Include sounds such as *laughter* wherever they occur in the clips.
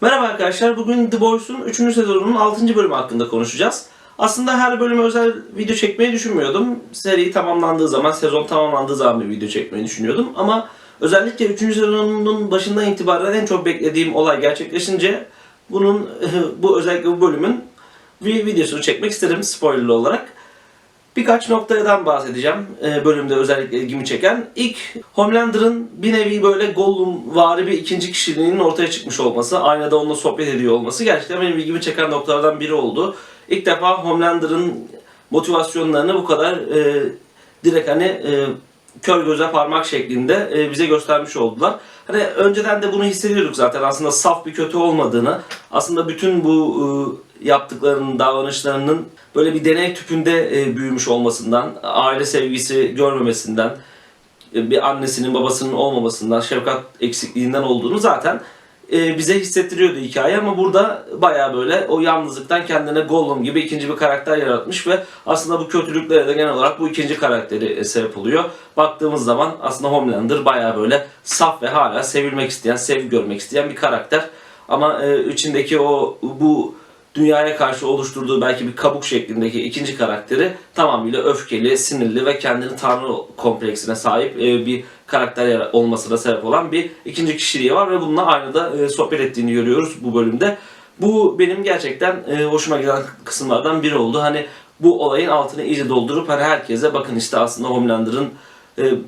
Merhaba arkadaşlar, bugün The Boys'un 3. sezonunun 6. bölümü hakkında konuşacağız. Aslında her bölüme özel video çekmeyi düşünmüyordum. Seri tamamlandığı zaman, sezon tamamlandığı zaman bir video çekmeyi düşünüyordum. Ama özellikle 3. sezonunun başından itibaren en çok beklediğim olay gerçekleşince bunun *laughs* bu özellikle bu bölümün bir videosunu çekmek istedim spoilerlı olarak. Birkaç noktadan bahsedeceğim e, bölümde özellikle ilgimi çeken. İlk Homelander'ın bir nevi böyle Gollum vari bir ikinci kişiliğinin ortaya çıkmış olması, aynada onunla sohbet ediyor olması gerçekten benim ilgimi çeken noktalardan biri oldu. İlk defa Homelander'ın motivasyonlarını bu kadar e, direkt hani e, kör göze parmak şeklinde e, bize göstermiş oldular. Hani önceden de bunu hissediyorduk zaten aslında saf bir kötü olmadığını, aslında bütün bu e, yaptıklarının, davranışlarının böyle bir deney tüpünde e, büyümüş olmasından, aile sevgisi görmemesinden, e, bir annesinin babasının olmamasından, şefkat eksikliğinden olduğunu zaten e, bize hissettiriyordu hikaye ama burada baya böyle o yalnızlıktan kendine Gollum gibi ikinci bir karakter yaratmış ve aslında bu kötülüklere de genel olarak bu ikinci karakteri sebep oluyor. Baktığımız zaman aslında Homelander baya böyle saf ve hala sevilmek isteyen, sevgi görmek isteyen bir karakter. Ama içindeki o bu dünyaya karşı oluşturduğu belki bir kabuk şeklindeki ikinci karakteri tamamıyla öfkeli, sinirli ve kendini tanrı kompleksine sahip e, bir karakter olmasına sebep olan bir ikinci kişiliği var ve bununla aynada e, sohbet ettiğini görüyoruz bu bölümde. Bu benim gerçekten e, hoşuma giden kısımlardan biri oldu. Hani bu olayın altını iyice doldurup hani herkese bakın işte aslında Homelander'ın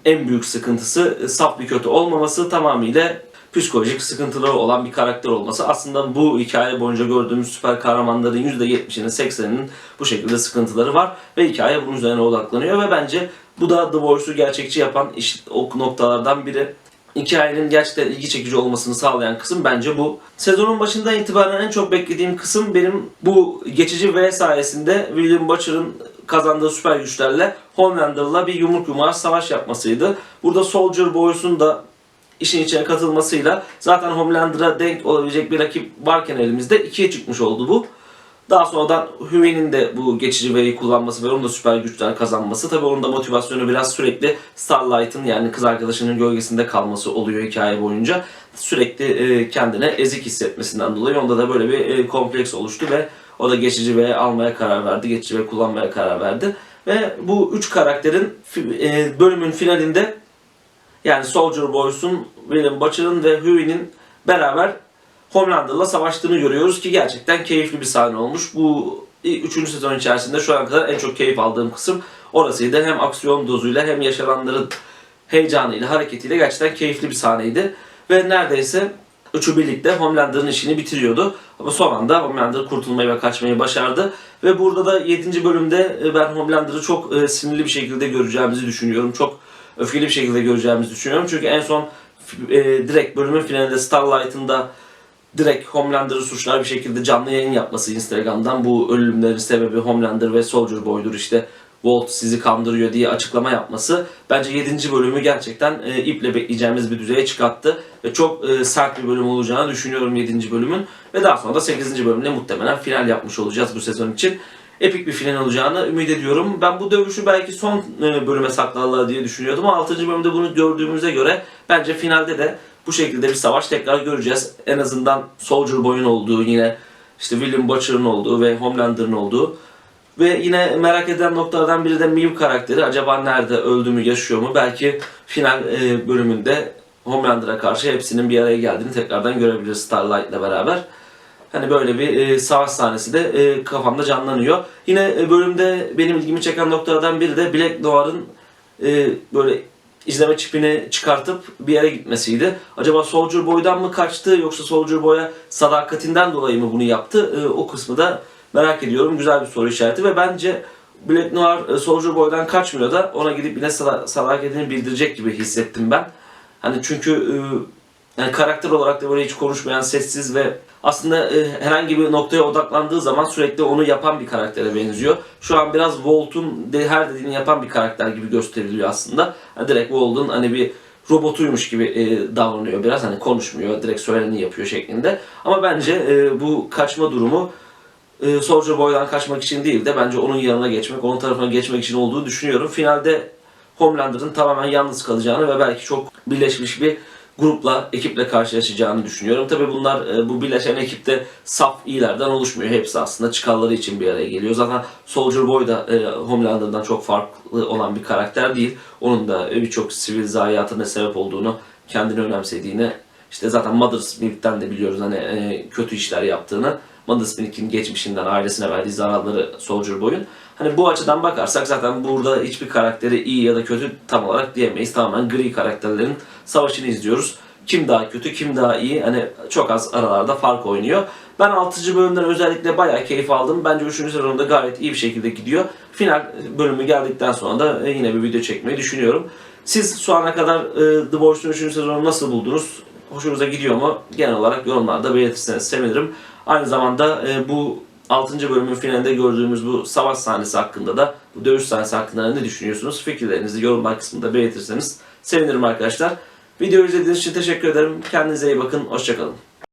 en büyük sıkıntısı saf bir kötü olmaması tamamıyla psikolojik sıkıntıları olan bir karakter olması. Aslında bu hikaye boyunca gördüğümüz süper kahramanların %70'inin 80'inin bu şekilde sıkıntıları var ve hikaye bunun üzerine odaklanıyor ve bence bu da The Voice'u gerçekçi yapan iş, o noktalardan biri. Hikayenin gerçekten ilgi çekici olmasını sağlayan kısım bence bu. Sezonun başından itibaren en çok beklediğim kısım benim bu geçici V sayesinde William Butcher'ın kazandığı süper güçlerle Homelander'la bir yumruk yumruğa savaş yapmasıydı. Burada Soldier Boys'un da işin içine katılmasıyla zaten Homelander'a denk olabilecek bir rakip varken elimizde ikiye çıkmış oldu bu. Daha sonradan Huey'nin de bu geçici V'yi kullanması ve onun da süper güçler kazanması. Tabi onun da motivasyonu biraz sürekli Starlight'ın yani kız arkadaşının gölgesinde kalması oluyor hikaye boyunca. Sürekli e, kendine ezik hissetmesinden dolayı onda da böyle bir e, kompleks oluştu ve o da geçici V almaya karar verdi. Geçici V kullanmaya karar verdi. Ve bu üç karakterin e, bölümün finalinde yani Soldier Boys'un, William Butcher'ın ve Huey'nin beraber Homelander'la savaştığını görüyoruz ki gerçekten keyifli bir sahne olmuş. Bu 3. sezon içerisinde şu ana kadar en çok keyif aldığım kısım orasıydı. Hem aksiyon dozuyla hem yaşananların heyecanıyla, hareketiyle gerçekten keyifli bir sahneydi. Ve neredeyse üçü birlikte Homelander'ın işini bitiriyordu. Ama son anda Homelander kurtulmayı ve kaçmayı başardı. Ve burada da 7. bölümde e, ben Homelander'ı çok e, sinirli bir şekilde göreceğimizi düşünüyorum. Çok öfkeli bir şekilde göreceğimizi düşünüyorum. Çünkü en son e, direkt bölümün finalinde Starlight'ın da direkt Homelander'ı suçlar bir şekilde canlı yayın yapması Instagram'dan bu ölümlerin sebebi Homelander ve Soldier Boy'dur işte Walt sizi kandırıyor diye açıklama yapması bence 7. bölümü gerçekten e, iple bekleyeceğimiz bir düzeye çıkarttı ve çok e, sert bir bölüm olacağını düşünüyorum 7. bölümün ve daha sonra da 8. bölümde muhtemelen final yapmış olacağız bu sezon için. Epik bir final olacağını ümit ediyorum. Ben bu dövüşü belki son e, bölüme saklarlar diye düşünüyordum ama 6. bölümde bunu gördüğümüze göre bence finalde de bu şekilde bir savaş tekrar göreceğiz. En azından Soldier Boy'un olduğu yine işte William Butcher'ın olduğu ve Homelander'ın olduğu ve yine merak edilen noktalardan biri de Mew karakteri. Acaba nerede öldü mü yaşıyor mu? Belki final e, bölümünde Homelander'a karşı hepsinin bir araya geldiğini tekrardan görebiliriz Starlight'la beraber. Hani böyle bir e, savaş sahnesi de e, kafamda canlanıyor. Yine e, bölümde benim ilgimi çeken noktalardan biri de Black Noir'ın e, böyle izleme çipini çıkartıp bir yere gitmesiydi. Acaba Soldier Boy'dan mı kaçtı yoksa Soldier Boy'a sadakatinden dolayı mı bunu yaptı? E, o kısmı da merak ediyorum. Güzel bir soru işareti ve bence Black Noir e, Soldier Boy'dan kaçmıyor da ona gidip yine sada- sadakatini bildirecek gibi hissettim ben. Hani çünkü e, yani karakter olarak da böyle hiç konuşmayan, sessiz ve aslında e, herhangi bir noktaya odaklandığı zaman sürekli onu yapan bir karaktere benziyor. Şu an biraz Walt'un de, her dediğini yapan bir karakter gibi gösteriliyor aslında. Yani direkt Walt'un hani bir robotuymuş gibi e, davranıyor biraz. Hani konuşmuyor, direkt söyleneni yapıyor şeklinde. Ama bence e, bu kaçma durumu e, Soldier Boy'dan kaçmak için değil de bence onun yanına geçmek, onun tarafına geçmek için olduğunu düşünüyorum. Finalde Homelander'ın tamamen yalnız kalacağını ve belki çok birleşmiş bir grupla, ekiple karşılaşacağını düşünüyorum. Tabi bunlar e, bu birleşen ekipte saf iyilerden oluşmuyor. Hepsi aslında çıkarları için bir araya geliyor. Zaten Soldier Boy da e, Homelander'dan çok farklı olan bir karakter değil. Onun da e, birçok sivil zayiatına sebep olduğunu, kendini önemsediğini, işte zaten Mother's Milk'ten de biliyoruz hani kötü işler yaptığını. Mother's Milk'in geçmişinden ailesine verdiği zararları Soldier Boy'un. Hani bu açıdan bakarsak zaten burada hiçbir karakteri iyi ya da kötü tam olarak diyemeyiz. Tamamen gri karakterlerin savaşını izliyoruz. Kim daha kötü, kim daha iyi hani çok az aralarda fark oynuyor. Ben 6. bölümden özellikle bayağı keyif aldım. Bence 3. sezonda gayet iyi bir şekilde gidiyor. Final bölümü geldikten sonra da yine bir video çekmeyi düşünüyorum. Siz şu ana kadar e, The Boys'un 3. sezonunu nasıl buldunuz? Hoşunuza gidiyor mu? Genel olarak yorumlarda belirtirseniz sevinirim. Aynı zamanda e, bu 6. bölümün finalinde gördüğümüz bu savaş sahnesi hakkında da, bu dövüş sahnesi hakkında ne düşünüyorsunuz? Fikirlerinizi yorumlar kısmında belirtirseniz sevinirim arkadaşlar. Videoyu izlediğiniz için teşekkür ederim. Kendinize iyi bakın. Hoşçakalın.